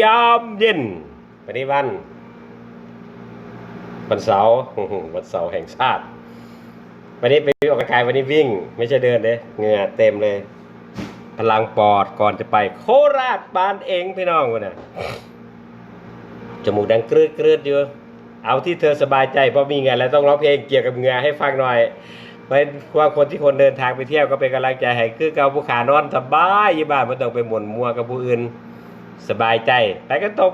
ยามเย็นวันนี้วันวันเสาร์วันเสาร์แห่งชาติ วันนี้ไปออกกำลังกายวันนี้วิ่ง ไม่ใช่เดินเลยเหงื่อเต็มเลย พลังปอดก่อนจะไป โคราชบานเองพี่น้องวนน่ะจมูกดังกรืดกรืดอยู่เอาที่เธอสบายใจเพราะมีงินแล้วต้องร้องเพลงเกี่ยวกับเหงื่อให้ฟังหน่อยเป็นว่าคนที่คนเดินทางไปเที่ยวก็เป็นกำลังใจให้คือเกาผู้ขานอนสบายยี่บ้านไม่ต้องไปหม่นมัวกับผู้อื่น สบายใจไปกันตบ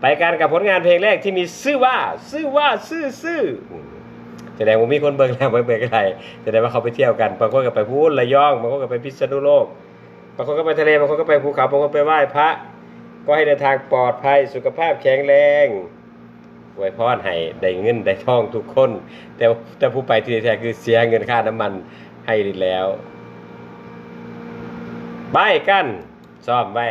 ไปกันกับผลงานเพลงแรกที่มีชื่อว่าชื่อว่าชื่อชื่อแสดงว่ามีคนเบิ่งแล้วไม่เบิ่งอะไรแสดงว่าเขาไปเที่ยวกันบางคนก็ไปพูดระยองบางคนก็ไปพิษณุโลกบางคนก็ไปทะเลบางคนก็ไปภูเขาบางคนไปไหว้พระ ก็ให้เดินทางปลอดภัยสุขภาพแข็งแรงไว้พรให้ได้เงินได้ทองทุกคน แต่แต่ผู้ไปที่แท้คือเสียเงินค่าน้ำมันให้แล้วบายกันซ้อมไว้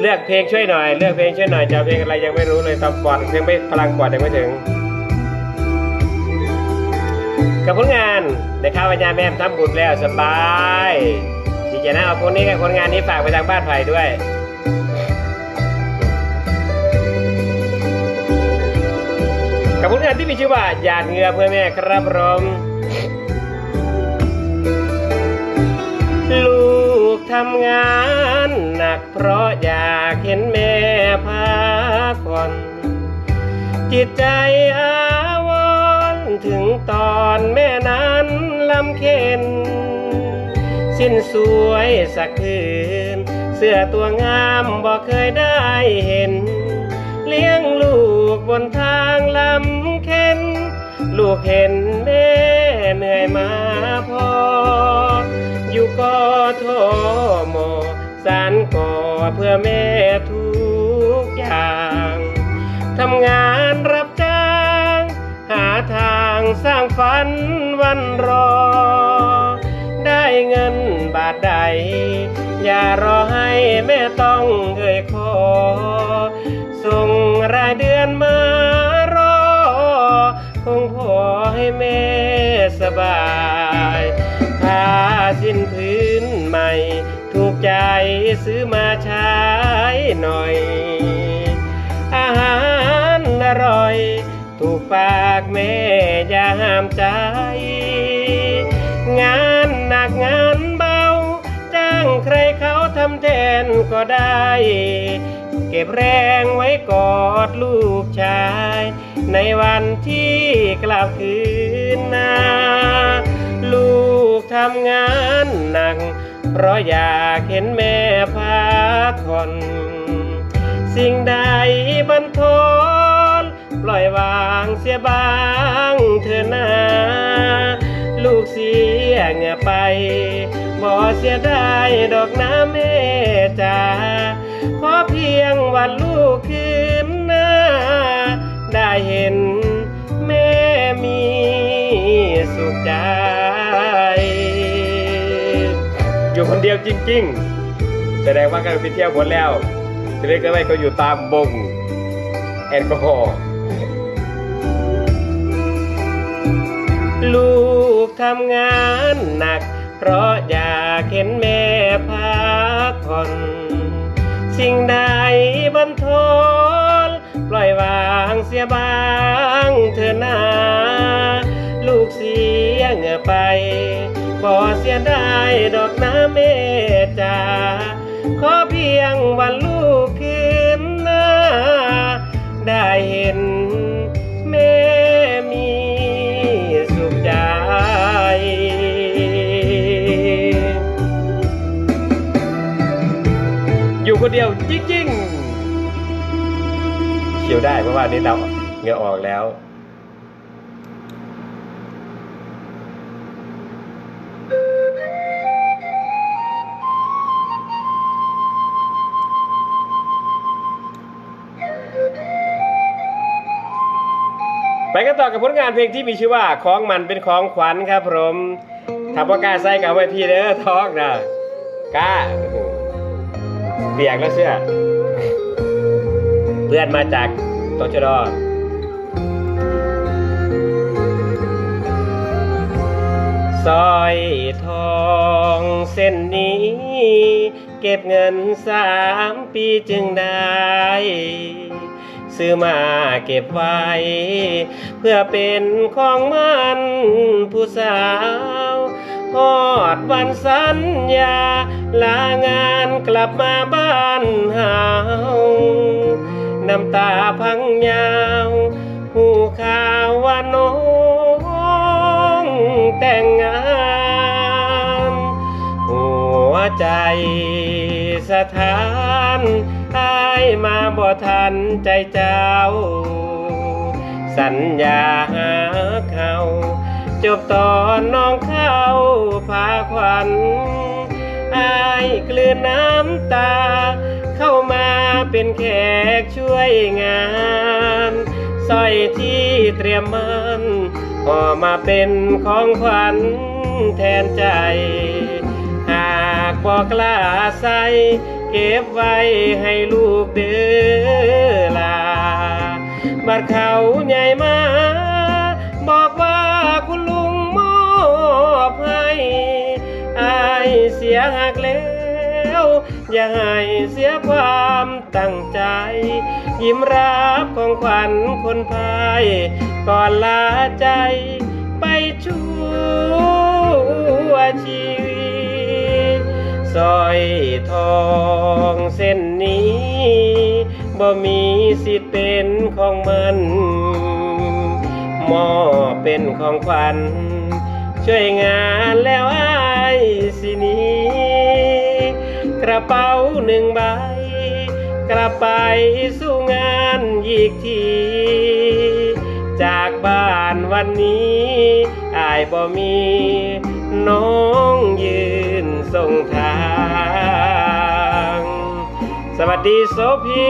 เลือกเพลงช่วยหน่อย เลือกเพลงช่วยหน่อยจะเพลงอะไรยังไม่รู้เลยตอนปอดยังไม่พลังปอดยังไม่ถึง กับผลงานได้ข้าวปัญญาแม่ทำบุญแล้วสบายดีใจนะเอาผลนี้กับผลงานนี้ฝากไปทางบ้านไผ่ด้วยกับผลงานที่มีชื่อว่าหยาดเหงือเพื่อแม่ครับผมลู ทำงานหนักเพราะอยากเห็นแม่พักผ่อนจิตใจอาวรถึงตอนแม่นั้นลำเค็น สิ้นสวยสักคืน เสื้อตัวงามบอกเคยได้เห็น เลี้ยงลูกบนทางลำเค็น ลูกเห็นแม่ เหนื่อยมาพอ อยู่กอทมสารก่อเพื่อแม่ทุกอย่าง ทำงานรับจ้าง หาทางสร้างฝันวันรอ ได้เงินบาทใด อย่ารอให้แม่ต้องเอ่ยขอ ส่งรายเดือนมารอ คงพอให้แม่ สบายผ้าสิ้นพื้นใหม่ ถูกใจซื้อมาใช้หน่อย อาหารอร่อย ถูกปากแม่อย่าห้ามใจ งานหนักงานเบา จ้างใครเขาทำแทนก็ได้ เก็บแรงไว้กอดลูกชาย ในวันที่กลับคืนนาำงานหนัก เพราะอยากเห็นแม่พักผ่อน สิ่งใดบันทนปล่อยวางเสียบ้างเถอนาลูกเสียเงือไป บ่เสียได้ดอกน้ำแม่จ๋าขอเพียงวันลูกคืนหน้า ได้เห็น เดียวจริง ๆ แสดงว่าการไปเที่ยวหมดแล้วเรียกได้ว่าก็อยู่ตามบงแอลกอฮอล์ลูกทำงานหนัก เพราะอยากเห็นแม่พักผ่อนสิ่งใดบันทนปล่อยวางเสียบ้างเถอนาลูกเสียเหงื่อไป บ่เสียได้ดอกน้ำเมตจาขอเพียงวันลูกคืนหน้า ได้เห็นแม่มีสุขใจอยู่คนเดียวจริงๆเขียวได้เพราะว่านี้เราเหงื่อออกแล้ว กันต่อกับผลงานเพลงที่มีชื่อว่าของมันเป็นของขวัญครับผมถ้าประกล้าใส่กับไว้พี่เด้อท้องนะกล้าเปียกแล้วเสื้อเพื่อนมาจากตชดสร้อยทองเส้นนี้ เก็บเงินสามปีจึงได้ ซื้อมาเก็บไว้ เพื่อเป็นของมันผู้สาวฮอดวันสัญญา ลางานกลับมาบ้านเฮาน้ำตาพังยาวหูข่าวว่าน้องแต่งงานหัวใจสถานอาย มาบ่ทันใจเจ้า สัญญาหาเขาจบตอนน้องเข้าพาขวัญอายกลืนน้ำตา เข้ามาเป็นแขกช่วยงานสร้อยที่เตรียมมันห่อมาเป็นของขวัญแทนใจ กบอกล้าใส่เก็บไว้ให้ลูกเดือลาบัดเขาใหญ่มา บอกว่าคุณลุงมอบให้อายเสียหักแล้ว อย่าให้เสียความตั้งใจ ยิ้มรับของขวัญคนพาย ก่อนลาใจไปชั่ว สร้อยทองเส้นนี้บ่มีสิทธิ์เป็นของมันมอเป็นของขวัญช่วยงานแล้วอายสินี้กระเป๋าหนึ่งใบ กระไปสู่งานอีกที จากบ้านวันนี้อายบ่มีน้องยืน ส่งทาง สวัสดีโซพี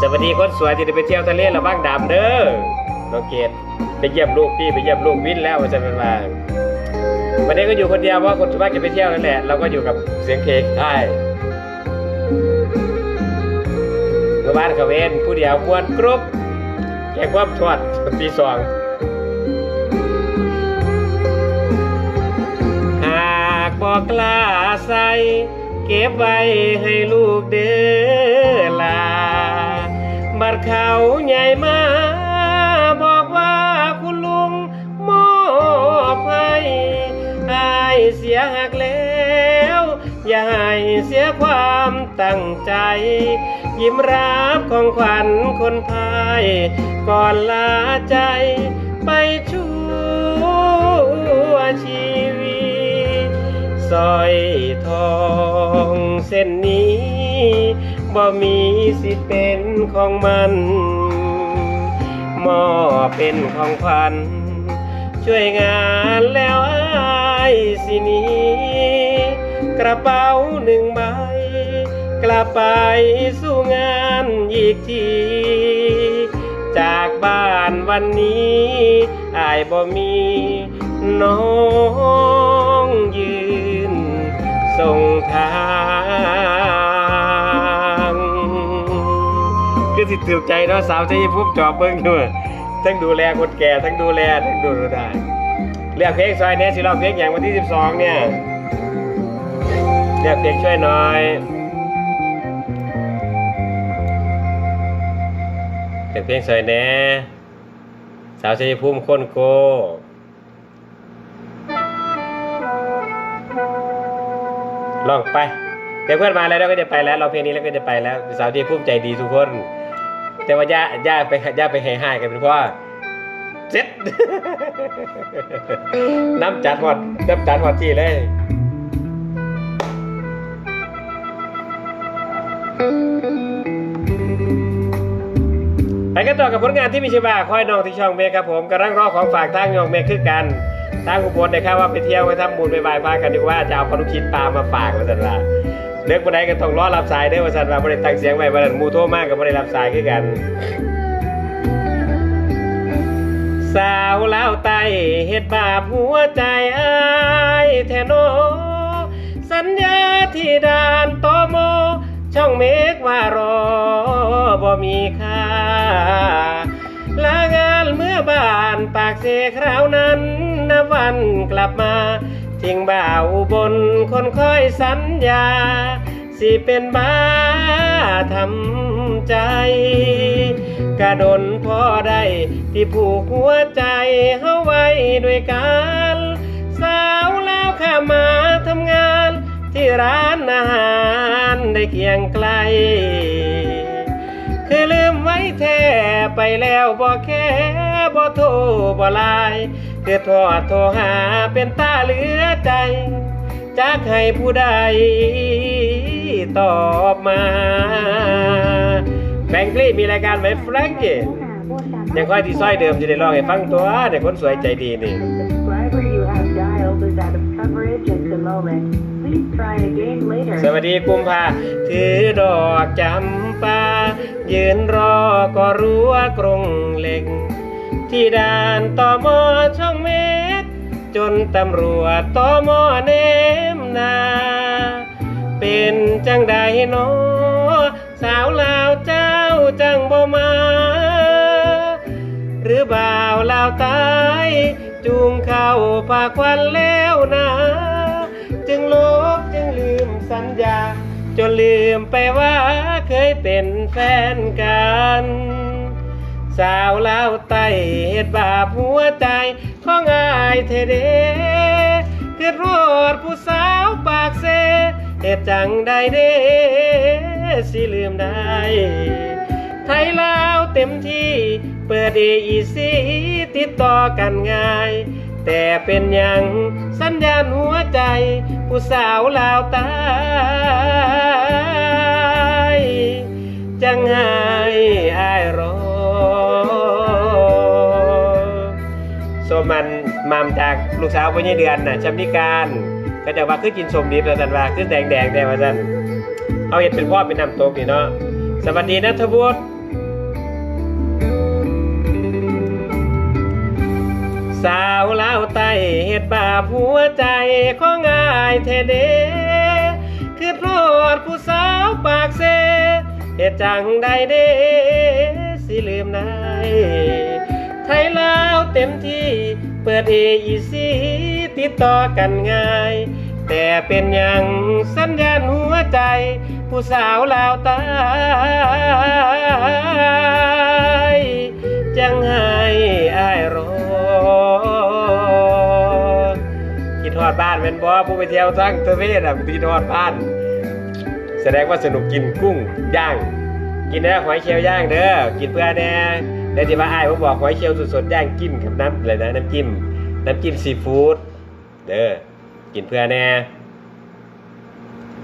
สวัสดีคนสวยที่ได้ไปเที่ยวทะเลระบ้างดำเด้อน้องเกดไปเยี่ยมลูกพี่ไปเยี่ยมลูกวินแล้วจะเป็นว่าวันนี้ก็อยู่คนเดียวเพราะคนส่วนมากจะไปเที่ยวนั่นแหละเราก็อยู่กับเสียงเพลงใช่เมื่อวานเขเวนผู้เดียวมวนกรุ๊ปแข่งความทวดตีสอง อกกล้าใส่ เก็บไว้ให้ลูกเด้อลา บัดเขาใหญ่มา บอกว่าคุณลุงมอบให้อายเสียหักแล้ว อย่าให้เสียความตั้งใจ ยิ้มรับของขวัญคนพาย ก่อนลาใจไปช่ว สร้อยทองเส้นนี้บ่มีสิทธิ์เป็นของมันมอเป็นของขวัญช่วยงานแล้วอายสินี้ กระเป๋าหนึ่งใบ กลับไปสู่งานอีกที จากบ้านวันนี้อายบ่มีน้องยืน ส่งทางคือสิถือใจเนาะสาวใจพุ่มจอบเบิ้งอยู่ทั้งดูแลคนแก่ทั้งดูแลทั้งดูได้เรียกเพลงซอยเนี้ยสิเราเพลงอย่างวันที่ 12 เนี่ยเรียกเพลงช่วยหน่อยเรียกเพลงซอยแหน่สาวชัยภูมิคนโก ลองไปเดี๋ยวเพื่อนมาแล้วเราก็จะไปแล้ว เราเพลงนี้แล้วก็จะไปแล้วสาวที่ภูมิใจดีทุกคน แต่ว่าย่าย่าไปย่าไปให้ห้กันเป็นเพราะเซ็ตน้ำจัดหอดน้ำจัดหอดที่เลยไปกันต่อกับผลงานที่มีชื่อว่าคอยน้องที่ช่องเมฆครับผมกำลังรอของฝากทางยองเมฆคือกัน ทางอุบลได้ครับว่าไปเที่ยวไปทำบุญไปบายพากันดีกว่าจะเอาปลาลูกชิ้นปลามาฝากมาสันว่าเลิกบันไดกันต้องรอรับสายเด้อมาสันว่าบริตังเสียงไว้บันมูโทมากกับบริรับสายคือกัน สาวเล่าไตเฮ็ดบาปหัวใจอายแทโนสัญญาที่ด่านโตโม ช่องเมฆว่ารอบ่มีค่าลางาน อบ้านปากเสคราวนั้นนวันกลับมาทิ้งบ่าวบนคนคอยสัญญา สิเป็นบ้าทำใจ กระดนพอได้ที่ผูกหัวใจเฮาไว้ด้วยกันสาวแล้วข้ามาทำงาน ที่ร้านอาหารได้เคียงไกล แท้ไปแล้วบ่แค่บ่โทรบ่ไลน์คือทอดโทรหาเป็นตาเหลือใจจักให้ผู้ใดตอบมาแฟรงกี้มีรายการไหมแฟรงกี้ยังค่อยที่ซอยเดิมจะได้ลองให้ฟังตัวเด็กคนสวยใจดีนี่ สวัสดีกุมภาถือดอกจำปายืนรอก็รั้วกรงเหล็ก ที่ด่านต่อมอช่องเมกจนตำรวจต่อมอเนมนา เป็นจังใดเนอสาวลาวเจ้าจังบ่มา หรือบ่าวลาวตายจูงเข้าปากควันแล้วนะ สัญญา จนลืมไปว่าเคยเป็นแฟนกัน สาวเล่าไตเฮ็ดบาปหัวใจของอายเทเดคือรอดผู้สาวปากเซเฮ็ดจังใดเด้สิลืมได้ ไทยลาวเต็มที่ เปิดอีซีติดต่อกันง่าย แต่เป็นย่าง สัญญาณหัวใจ ผู้สาวลาวตายจังไห้อายรอโซมันมามจากลูกสาวพ่อใหญ่เดือนน่ะชำนิการก็จะว่าคือกินสมดีแต่สันว่าคือแดงๆแต่ว่าสันเอาเห็ดเป็นพ่อเป็นน้ำตกนี่เนาะสวัสดีนะทบุต สาวลาวใต้เฮ็ดบาปหัวใจของงายเทเดคือโทษผู้สาวปากเซเฮ็ดจังใดเดสิลืมได้ไทยลาวเต็มที่เปิดเออีซีติดต่อกันง่าย แต่เป็นอย่างสัญญาณหัวใจ ผู้สาวลาวตายจังให้อายรอ อดบ้านเป็นบ่ผู้ไปเที่ยวทั้งทะเลน่ะคิดทอดบ้าน แสดงว่าสนุกกินกุ้งย่าง กินเนื้อหอยเชลล์ย่างเด้อกินเพื่อแน่เดี๋ยวที่ว่าอ้ผมบอกหอยเชลล์สดๆย่างจิ้มกับน้ำอะไรนะน้ำจิ้มน้ำจิ้มซีฟู้ดเด้อกินเพื่อแน่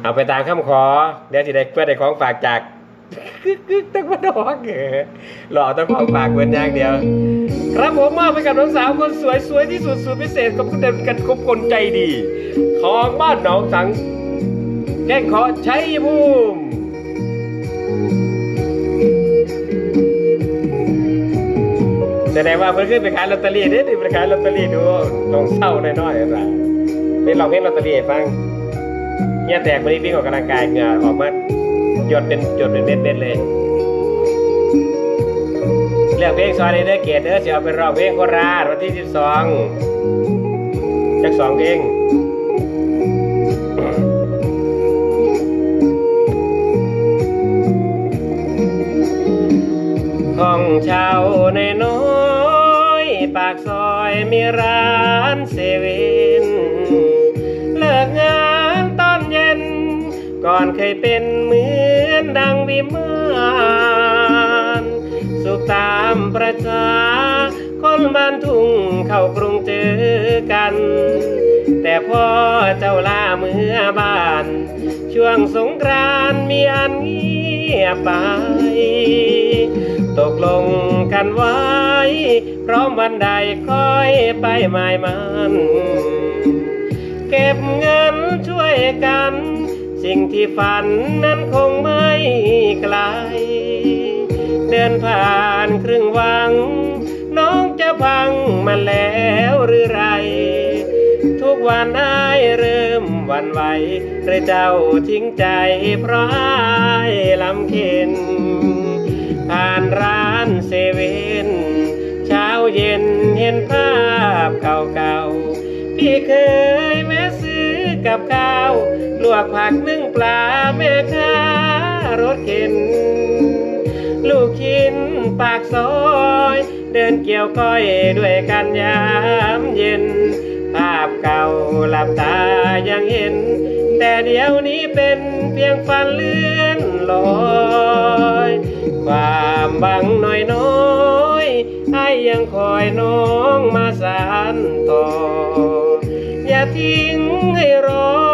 เอาไปตามคำขอเดี๋ยวที่ได้เพื่อได้ของฝากจาก กึกกึกตั้งมาดอกเออหล่อต้องของฝากเพื่อนอย่างเดียว ครับผมมอบให้กับน้องสาวคนสวยสวยที่สุดสุดพิเศษกับคุณเด่นกันคบคนใจดีของบ้านหนองสังแก้งขอใช้ภูมิแสดงว่าเพิ่นขึ้นไปขายลอตเตอรี่เด้ไปขายลอตเตอรี่ดูลองเศร้าน้อยๆอะไรเป็นลองเพลงลอตเตอรี่ให้ฟังเฮียแตกวันนี้วิ่งออกกำลังกายเหงื่อออกมา หยดเป็นหยดเป็นเม็ดๆเลยเลือกเพลงซอยเลยเด้อเกดเด้อสิเอาไปรองเพลงโคราชวันที่12จักสองเพลงห้องเช่าในน้อยปากซอยมีร้านเซเว่นเลิกงานตอนเย็น ก่อนเคยเป็นมือ นดังวิมานสุขตามประชา คนบ้านทุ่งเข้ากรุงเจอกัน แต่พ่อเจ้าลาเมื่อบ้าน ช่วงสงกรานต์มีอันเงียบไป ตกลงกันไว้ พร้อมวันใดค่อยไปหมายมัน เก็บเงินช่วยกัน สิ่งที่ฝันนั้นคงไม่ไกล เดินผ่านครึ่งวัง น้องจะพังมันแล้วหรือไร ทุกวันอายเริ่มวันไหวหรือเจ้าทิ้งใจเพราะอายลำเค็นผ่านร้านเซเว่นเช้าเย็นเห็นภาพเก่าๆ พี่เคยแวะกับข้าว วกผักนึ่งปลาแม่ค้ารถเข็น ลูกชิ้นปากซอย เดินเกี่ยวก้อยด้วยกันยามเย็น ภาพเก่าหลับตายังเห็น แต่เดี๋ยวนี้เป็นเพียงฝันเลื่อนลอย ความหวังน้อยน้อยๆให้ยังคอยน้องมาสานต่อ อย่าทิ้งให้รอ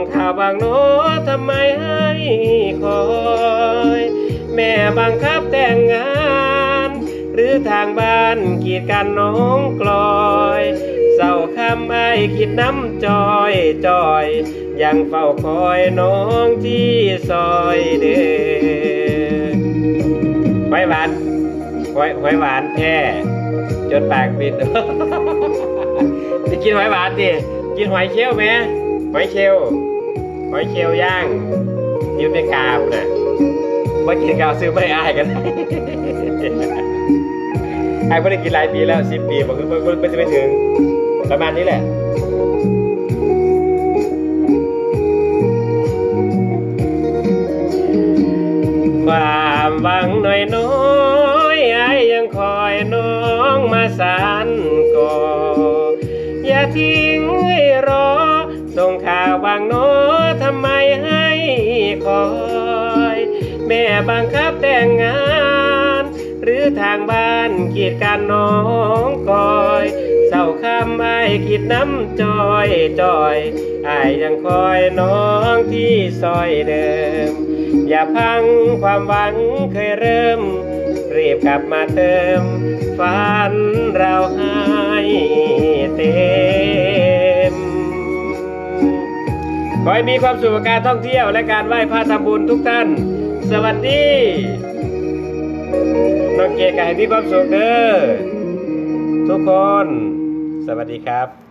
งข่าวบางโนทำไมให้คอย แม่บังคับแต่งงาน หรือทางบ้านกีดกันน้องกลอยเศร้าคำไอคิดน้ำจอยจอย ยังเฝ้าคอยน้องที่ซอยเด้อหอยหวานหอยหอยหวานแท้จนปากปิดจะกินหอยหวานดิกินหอยเชลลไหมหอยเชลล หอยเชลลย่างอยูในกาบน่ะมากินกาวซื้อไม่อายกันไอ้ไม่ได้กินหลายปีแล้วสิบปีมันก็มันมันจะไม่ถึง ประมาณนี้แหละความหวังน้อยน้อยไอ้ยังคอยน้องมาสานก่ออย่าทิ้งให้รอ ส่งข่าวบางน้ทำไมให้ คอย แม่บังคับแต่งงาน หรือทางบ้านกีดกันน้องคอยเศร้าคำไอ้คิดน้ำจอยจอยไอ้ยังคอยน้องที่ซอยเดิม อย่าพังความหวังเคยเริ่ม รีบกลับมาเติมฝันเราให้เต็ม ขอให้มีความสุขกับการท่องเที่ยวและการไหว้พระทำบุญทุกท่าน สวัสดีน้องเกดก็ให้มีความสุขเด้อทุกคน สวัสดีครับ